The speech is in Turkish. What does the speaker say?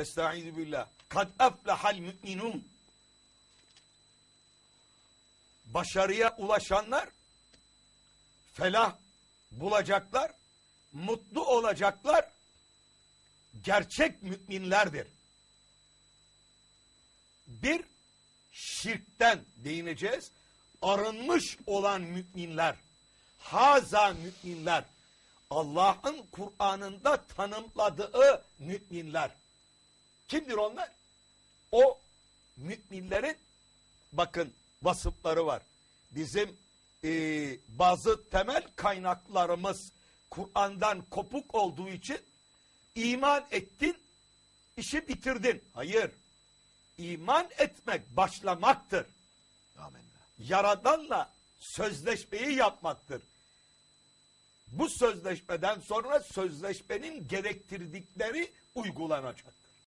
Estaizu billah. Kad eflehal müminun. Başarıya ulaşanlar felah bulacaklar, mutlu olacaklar, gerçek müminlerdir. Bir, şirkten değineceğiz. Arınmış olan müminler, haza müminler, Allah'ın Kur'an'ında tanımladığı müminler. Kimdir onlar? O müminlerin bakın vasıfları var. Bizim e, bazı temel kaynaklarımız Kur'an'dan kopuk olduğu için iman ettin, işi bitirdin. Hayır. İman etmek başlamaktır. Amenna. Yaradanla sözleşmeyi yapmaktır. Bu sözleşmeden sonra sözleşmenin gerektirdikleri uygulanacak.